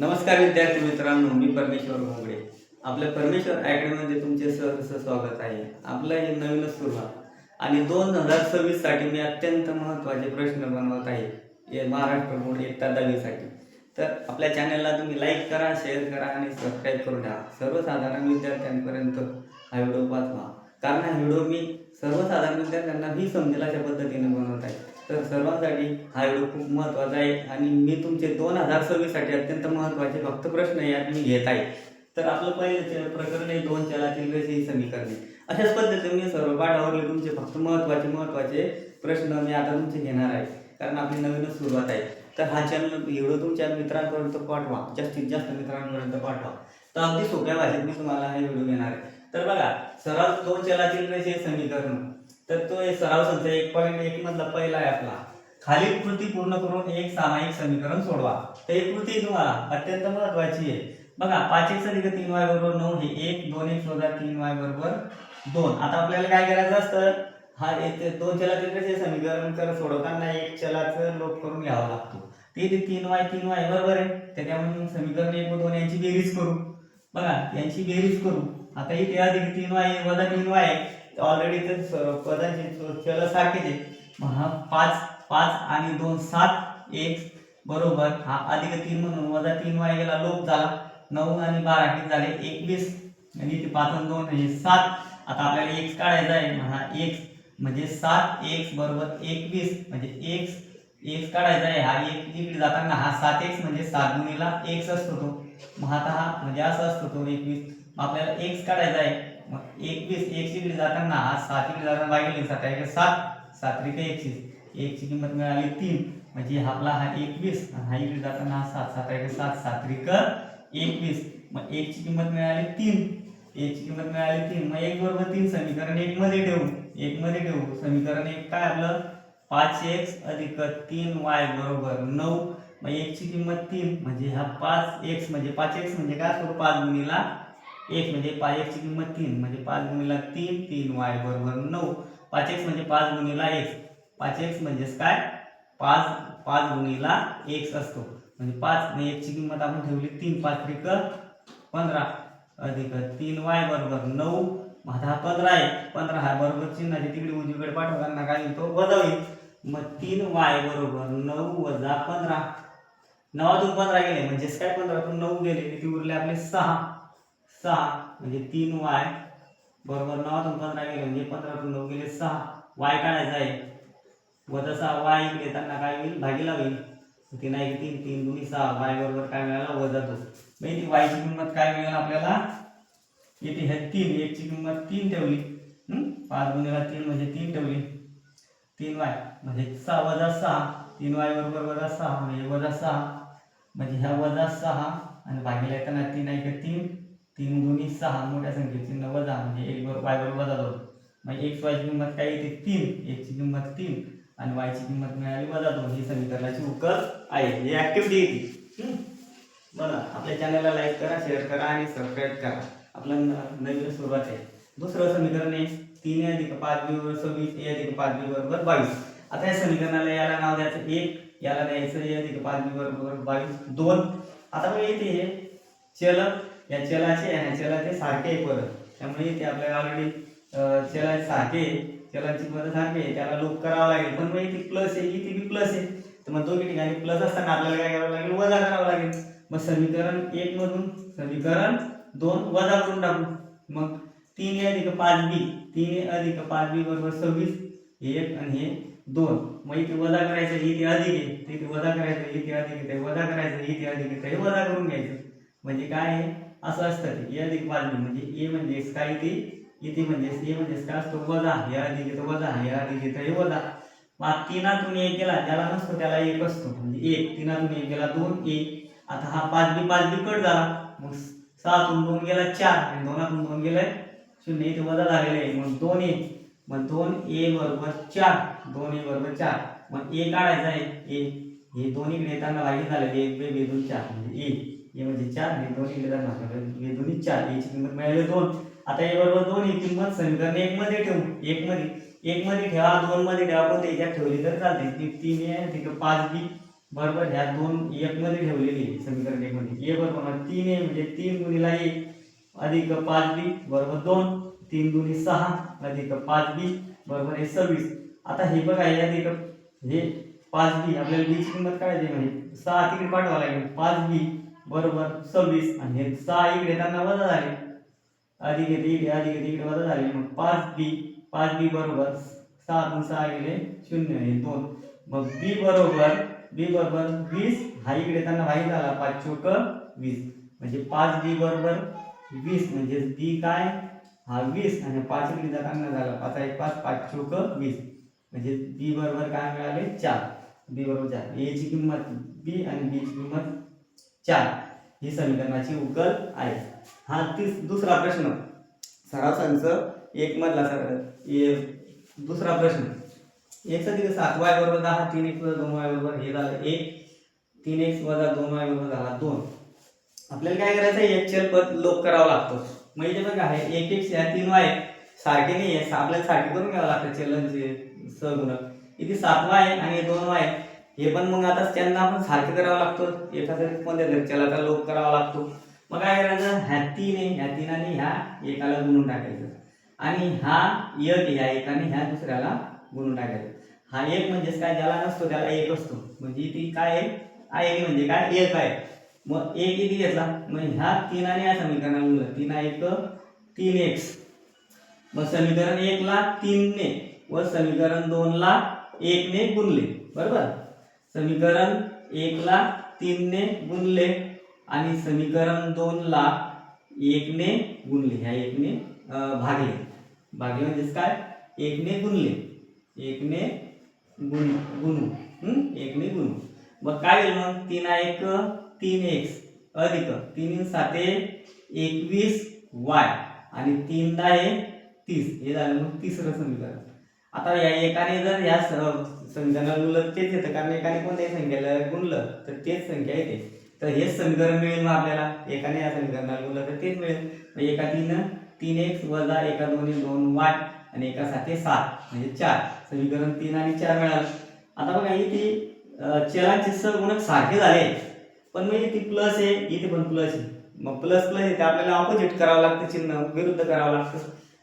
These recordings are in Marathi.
नमस्कार विद्यार्थी मित्रांनो मी परमेश्वर भोंगडे आपल्या परमेश्वर अकॅडमीमध्ये तुमचे सहर्ष स्वागत आहे? आपलं हे नवीनच सुरुवात. आणि दोन हजार सव्वीससाठी मी अत्यंत महत्त्वाचे प्रश्न बनवत आहे हे महाराष्ट्र बोर्ड इयत्ता दहावीसाठी तर आपल्या चॅनलला तुम्ही लाईक करा शेअर करा आणि सबस्क्राईब करून ठेवा. सर्वसाधारण विद्यार्थ्यांपर्यंत हा व्हिडिओ पाठवा. कारण हा व्हिडिओ मी सर्वसाधारण विद्यार्थ्यांना ही समजेल अशा पद्धतीने बनवत आहे. तर सर्वांसाठी हा व्हिडिओ खूप महत्त्वाचा आहे आणि मी तुमचे दोन हजार सव्वीससाठी अत्यंत महत्त्वाचे फक्त प्रश्न यात मी घेत आहे. तर आपलं पहिलं प्रकरण आहे दोन चलातील रेषीय समीकरणे. अशाच पद्धतीने सर्व पाठावरले तुमचे फक्त महत्त्वाचे महत्त्वाचे प्रश्न मी आता तुमचे घेणार आहे. कारण आपली नवीनच सुरुवात आहे. तर हा चॅनल व्हिडिओ तुमच्या मित्रांपर्यंत पाठवा. जास्तीत जास्त मित्रांपर्यंत पाठवा. तर अगदी सोप्या भाषेत मी तुम्हाला हा व्हिडिओ घेणार आहे. तर बघा सर्वात दोन चलातील रेषीय समीकरण. तर तो एक सराव संच एक पॉईंट एक मधला पहिला आहे आपला. खालील कृती पूर्ण करून एक सामायिक समीकरण सोडवा. तर ही कृती तुम्हाला अत्यंत महत्वाची आहे. बघा पाच एक अधिक तीन वाय बरोबर नऊ हे एक दोन एक शोधा तीन वाय बरोबर दोन. आता आपल्याला काय करायचं असतं? हा एक दोन चलाचे कसे समीकरण कर सोडवताना एक चलाचं लोप करून घ्यावा लागतो. ते ते तीन वाय तीन वाय बरोबर आहे त्याच्यामुळे समीकरण एक व दोन यांची बेरीज करू. बघा यांची बेरीज करू. आता इथे अधिक तीन वाय वजा तीन वाय ऑलरेडी ते सर्व पदांचे चल सारखेच आहे. मग हा पाच पाच आणि दोन सात एक बरोबर हा अधिक तीन म्हणून वजा तीन वाय गेला लोप झाला. नऊ आणि बारा किती झाले? एकवीस. आणि इथे पाच आणि दोन हे सात. आता आपल्याला एक्स काढायचा आहे. मग हा एक्स म्हणजे सात एक्स बरोबर एकवीस. म्हणजे एक्स एक्स काढायचा आहे. हा एक इकडे जाताना हा सात एक्स म्हणजे सात गुणीला एक्स असतो तो. मग आता हा म्हणजे असा असतो तो एकवीस. मग आपल्याला एक्स काढायचा आहे. मग एकवीस एकशे इकडे जाताना हा सात इकडे जाताना बाई सात आहे सात सात त्रिक एकशे. एकची किंमत मिळाली तीन. म्हणजे आपला हा एकवीस आणि हा इकडे जाताना हा सात सात आहे सात सात त्रिक एकवीस मग एकची किंमत मिळाली तीन. एकची किंमत मिळाली तीन. मग एक बरोबर तीन समीकरण एक मध्ये ठेवू. एक मध्ये ठेवू. समीकरण एक काय आपलं? पाच एक्स अधिक तीन वाय बरोबर नऊ. मग एकची किंमत तीन. म्हणजे हा पाच एक्स म्हणजे पाच एक्स म्हणजे काय असतो? पाच गुणीला एक म्हणजे पाच एकची किंमत तीन म्हणजे पाच गुणीला तीन तीन वाय बरोबर नऊ. पाच एक्स म्हणजे पाच गुणीला एक्स पाच एक्स म्हणजेच काय? पाच पाच गुणीला एक्स असतो. म्हणजे पाच आणि एकची किंमत आपण ठेवली तीन. पाच त्रिक पंधरा. अधिक तीन वाय बरोबर नऊ. मग हा पंधरा आहे. पंधरा हा बरोबर चिन्हाची तिकडे उजवीकडे पाठवताना काय येतो? वजा होईल. मग तीन वाय बरोबर नऊ वजा पंधरा. नवातून पंधरा गेले. म्हणजेच काय? पंधरातून नऊ गेले. किती उरले? आपले सहा. सहा म्हणजे तीन वाय. बरोबर नवातून पंधरा गेले म्हणजे पंधरातून नऊ गेले सहा. वाय काढायचा आहे. व सहा वाय इकडे त्यांना काय होईल? भागीला होईल. तीन आहे की तीन तीन दोन्ही सहा वाय बरोबर काय मिळाला? वजा दोन. म्हणजे वायची किंमत काय मिळेल आपल्याला? येते हे तीन एकची किंमत तीन ठेवली. पाच गुणेला तीन म्हणजे तीन ठेवली. तीन वाय म्हणजे सहा वजा सहा. तीन वाय बरोबर वजा सहा म्हणजे वजा सहा. म्हणजे ह्या वजा सहा आणि भागीला येताना तीन आहे का तीन. तीन दोन्ही सहा मोठ्या संख्येची न वजा म्हणजे एक बरोबर वाय बरोबर वजा दोन. मग एक्स वायची किंमत काय येते? तीन. एकची किंमत तीन आणि वायची किंमत मिळाली वजा दोन. ही समीकरणाची उकल आहे. ही ऍक्टिव्हिटी येते. बघा आपल्या चॅनलला लाईक करा शेअर करा आणि सबस्क्राईब करा. आपलं नवीन सुरुवात आहे. दुसरं समीकरण आहे. तीन अधिक पाच बी बरोबर सव्वीस ए अधिक पाच बी बरोबर बावीस. आता या समीकरणाला याला नाव द्यायचं एक याला द्यायचं ए अधिक पाच बी बरोबर बावीस दोन. आता मग येते हे. चल या चलाचे आणि चलाचे सारखे आहे परत. त्यामुळे ते आपल्याला ऑलरेडी चला सारखे आहे. चलाची पद सारखे आहे. त्याला लोप करावं लागेल. पण मग इथे प्लस आहे इथे बी प्लस आहे. तर मग दोघी ठिकाणी प्लस असताना आपल्याला काय करावं लागेल? वजा करावं लागेल. मग समीकरण एक मधून समीकरण दोन वजा करून टाकू. मग तीन ए अधिक पाच बी तीन ए अधिक पाच बी बरोबर सव्वीस हे एक आणि हे दोन. मग इथे वजा करायचं इथे अधिक आहे तर इथे वजा करायचं इथे अधिक आहे वजा करायचं इथे अधिक आहे वजा करून घ्यायचं. म्हणजे काय आहे? असं असतं ते. ए अधिक वाढणे म्हणजे ए म्हणजे काय ते? E इथे म्हणजे ए म्हणजे काय असतो? वजा. हे अधिक येतं वजा. हे अधिक येतं हे वजा. मग तीनातून एक गेला ज्याला नसतो त्याला एक असतो. म्हणजे एक. तीनातून एक गेला दोन. एक आता हा पाच बी पाच बी कट झाला. मग सहातून दोन गेला चार. आणि दोनातून दोन गेलाय शून्य. इथे वजा झालेले आहे. मग दोन ए मग दोन ए बरोबर चार. दोन ए बरोबर चार. मग ए काढायचा आहे. ए हे दोन्ही येताना भागी झालेले एक बे बे दोन चार. म्हणजे ए ए म्हणजे चार हे दोन इकडे जाणार हे दोन्ही चार याची किंमत मिळाली दोन. आता हे बरोबर दोन ही किंमत समीकरण एक मध्ये ठेवू. एक मध्ये. एक मध्ये ठेवा दोन मध्ये ठेवा पण त्याच्यात ठेवली तर चालते. ती तीन ए तिथं पाच बी. बरोबर ह्या दोन एक मध्ये ठेवलेली आहे समीकरण एक मध्ये. ए बरोबर तीन ए म्हणजे तीन गुणीला एक. अधिक पाच बी बरोबर दोन. तीन गुणी सहा अधिक पाच बी बरोबर हे सव्वीस. आता हे बघा हे अधिक हे पाच बी. आपल्याला बीची किंमत काढायची म्हणजे सहा तिकडे पाठवावं लागेल. पाच बी. बरोबर. सव्वीस. आणि हे सहा इकडे त्यांना वजा झाले. अधिक येते इकडे अधिक येते इकडे वजा झाले. मग पाच बी. पाच बी बरोबर सहा दोन सहा इकडे शून्य. हे दोन. मग बी बरोबर बी बरोबर वीस. हा इकडे त्यांना माहीत झाला पाच चोक वीस. म्हणजे पाच बी बरोबर वीस. म्हणजे बी काय? हा वीस. आणि पाच इकडे जाताना झाला पाच एक पाच पाच चोक वीस. म्हणजे बी बरोबर काय मिळाले? चार. बी बरोबर चार. ए ची किंमत बी आणि बी ची किंमत चार. ही समीकरणाची उकल आहे. हा तीस दुसरा प्रश्न. सराव संच एक मधला सर दुसरा प्रश्न. एक साठी सात वाय बरोबर दहा तीन एक वजा दोन वाय बरोबर हे झालं एक. तीन एक्स वजा दोन वाय बरोबर झाला दोन. आपल्याला काय करायचं आहे? एक चल पद लोप करावा लागतो. म्हणजे बघा आहे एक एक्स या तीन वाय सारखे नाही आहे आपल्याला सारखे करून घ्यावं लागतं चलनचे सहगुणक इथे सात वाय आणि दोन वाय हे पण मग आता त्यांना आपण सारखं करावं लागतो. एखाद्या कोणत्या घरच्याला आता लोप करावा लागतो. मग काय करायचं? ह्या तीन आहे ह्या तीनाने ह्या एकाला गुणून टाकायचं. आणि हा एक ह्या एकाने ह्या दुसऱ्याला गुणून टाकायचं. हा एक म्हणजेच काय? ज्याला नसतो त्याला एक असतो. म्हणजे ती काय आहे? आहे म्हणजे काय? एक आहे. मग एक किती घेतला? मग ह्या तीनाने या समीकरणाला गुणलं. तीन एक तीन एक्स मग समीकरण एकला तीनने व समीकरण दोनला एकने गुणले. बरोबर? समीकरण एकला तीनने गुणले आणि समीकरण दोनला एकने गुणले. ह्या एकने अं, भागले. भागले म्हणजेच काय? एकने गुणले. एकने गुण गुणू. एकने गुणू. मग काय होईल मग? तीन एक तीन एक्स. अधिक. तीन साते एकवीस वाय. आणि तीन दहा आहे तीस. हे झालं मग तिसरं समीकरण. आता या एकाने जर या स- गुणलं तेच येतं कारण एकाने कोणत्याही संख्येला गुणलं तर तेच संख्या येते. तर हेच समीकरण मिळेल मग आपल्याला. एकाने या समीकरणाला गुणलं तर तेच मिळेल. मग एका तीन तीन एक्स वजा एका दोन दोन वाट आणि एका साथे सात म्हणजे चार. समीकरण तीन आणि चार मिळालं. आता बघा इथे अं, सगुणक सारखे झाले. पण मग इथे प्लस आहे इथे पण प्लस आहे. मग प्लस प्लस येते आपल्याला ऑपोजिट करावं लागतं चिन्ह. विरुद्ध करावं लागतं.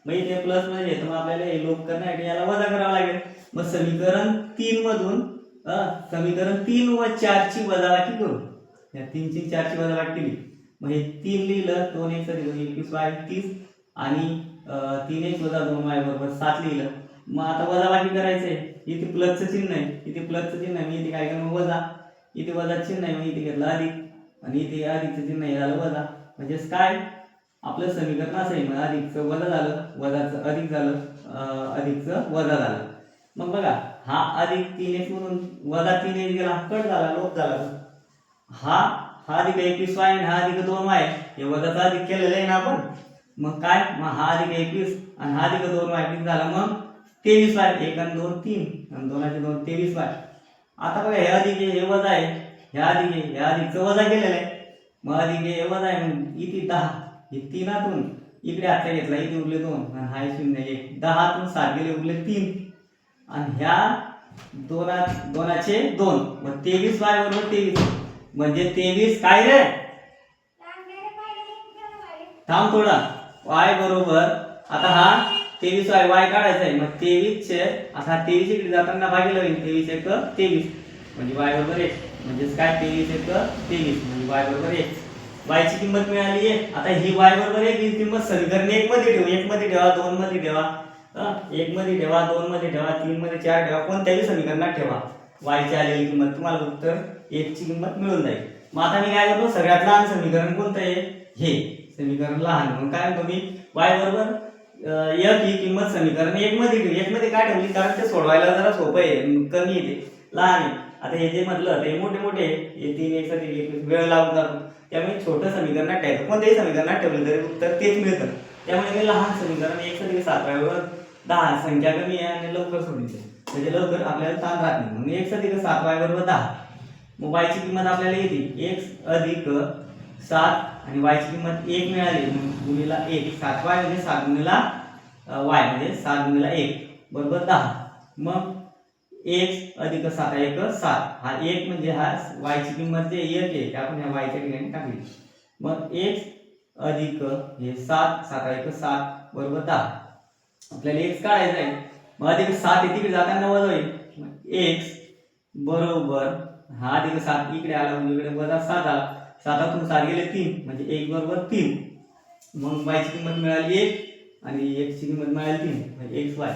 मग इथे प्लसमध्ये येतं मग आपल्याला हे लोक करण्यासाठी याला वजा करावं लागेल. मग समीकरण तीन मधून समीकरण तीन व चारची वजाबाकी करू. या तीनची चारची वजाबाकी केली. मग हे तीन लिहिलं दोन एक दोन एकवीस वाय तीस आणि तीन एक वजा दोन वाय बरोबर सात लिहिलं. मग आता वजाबाकी करायचंय. इथे प्लसचं चिन्ह आहे. इथे प्लसचं चिन्ह आहे. मी इथे काय केलं? वजा. इथे वजा चिन्ह आहे. मी इथे घेतलं अधिक आणि इथे अधिकचं चिन्ह आहे. झालं वजा. म्हणजेच काय? आपलं समीकरण असं आहे मग अधिकचं वजा झालं वजाचं अधिक झालं अधिकचं वजा झालं. मग बघा हा अधिक तीन एक म्हणून वजा तीन एक गेला कट झाला लोप झाला. हा हा अधिक एकवीस वाय आणि हा अधिक दोन वाय हे वजाचा अधिक केलेलं आहे ना आपण? मग काय? मग हा अधिक एकवीस आणि हा अधिक दोन वाय किती झाला मग? तेवीस वाय एक आणि दोन तीन. आणि दोनाचे दोन तेवीस वाय. आता बघा हे अधिक आहे हे वजा आहे. ह्या अधिक आहे हे अधिकचं वजा केलेलं आहे. मग अधिक आहे हे वजा आहे मग इथे दहा. हे तीनातून इकडे आता घेतला इथे उरले दोन आणि हा शून्य एक. दहातून सात गेले उरले तीन. आणि ह्या दोना दोनाचे दोन. मग तेवीस वाय बरोबर तेवीस. म्हणजे तेवीस काय रे? थांब थोडा. वाय बरोबर. आता हा तेवीस वाय वाय काढायचा आहे. मग तेवीसचे आता हा तेवीस इकडे जाताना भागीला होईल. तेवीस एक तेवीस. म्हणजे वाय बरोबर एक. म्हणजेच काय? तेवीस एक तेवीस. म्हणजे वाय बरोबर एक. वायची किंमत मिळाली आहे आता ही वाय बरोबर एक ही किंमत समीकरण एक मध्ये ठेवू. एक मध्ये ठेवा दोन मध्ये ठेवा. एक मध्ये ठेवा दोन मध्ये ठेवा तीन मध्ये चार ठेवा. कोणत्याही समीकरणात ठेवा. वायची आलेली किंमत तुम्हाला उत्तर एकची किंमत मिळून जाईल. मग आता मी काय करतो? सगळ्यात लहान समीकरण कोणतं आहे? हे. समीकरण लहान. मग काय म्हणतो मी? वाय बरोबर एक ही किंमत समीकरण एक मध्ये ठेवली एक मध्ये काय ठेवली? कारण ते सोडवायला जरा सोपं आहे. कमी येते. लहान आहे. आता हे जे म्हटलं ते मोठे मोठे आहे. हे तीन एक वेळ लावून जातो त्यामुळे छोटं समीकरणात ठेवायचं कोणत्याही समीकरणात ठेवलं तरी उत्तर तेच मिळतं. त्यामुळे मी लहान समीकरण एक सातव्या सातव्यावर दहा संख्या कमी आहे आणि लवकर सोडली म्हणजे लवकर आपल्याला ताण राहत नाही. म्हणून एक साठी सात वाय बरोबर दहा. मग वायची किंमत आपल्याला येते. एक अधिक सात आणि वायची किंमत एक मिळाली. मग गुणीला एक. सात वाय म्हणजे सात गुणीला वाय म्हणजे सात गुणीला एक. बरोबर दहा. मग एक अधिक सात एक सात. हा एक म्हणजे हा वायची किंमत जे एक आहे ते आपण ह्या वायच्या ठिकाणी टाकली. मग एक अधिक हे सात सात एक सात बरोबर दहा. आपल्याला एक्स काढायचा आहे. मग अधिक सात हे तिकडे जाताना वजा होईल. एक्स बरोबर हा अधिक सात इकडे आला म्हणजे इकडे वजा सात आला. सातातून सात गेले तीन म्हणजे एक बरोबर तीन. मग वायची किंमत मिळाली एक आणि एक्सची किंमत मिळाली तीन म्हणजे एक्स वाय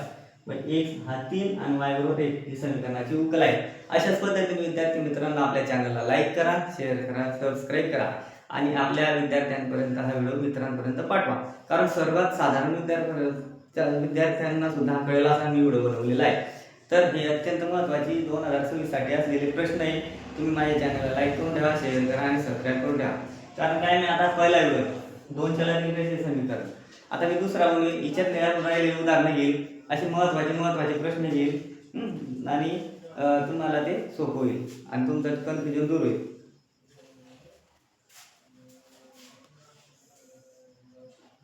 मग एक्स हा तीन आणि वाय बरोबर एक ही समीकरणाची उकल आहे. अशाच पद्धतीने विद्यार्थी मित्रांनो आपल्या चॅनलला लाईक करा शेअर करा सबस्क्राईब करा आणि आपल्या विद्यार्थ्यांपर्यंत हा व्हिडिओ मित्रांपर्यंत पाठवा. कारण सर्वात साधारण विद्यार्थ्या विद्यार्थ्यांना सुद्धा कळेल असा मी व्हिडिओ बनवलेला आहे. तर हे अत्यंत महत्त्वाची दोन हजार सव्वीससाठी असलेले प्रश्न आहे. तुम्ही माझ्या चॅनलला लाईक करून ठेवा शेअर करा आणि सबस्क्राईब करून ठेवा. कारण काय मी आता पहिला व्हिडिओ दोन चलन समीकरण. आता मी दुसरा बनवेल हिच्यात निळ्यात राहिलेली उदाहरणं घेईल असे महत्त्वाचे महत्त्वाचे प्रश्न घेईल आणि तुम्हाला ते सोपं होईल आणि तुमचं कन्फ्युजन दूर होईल.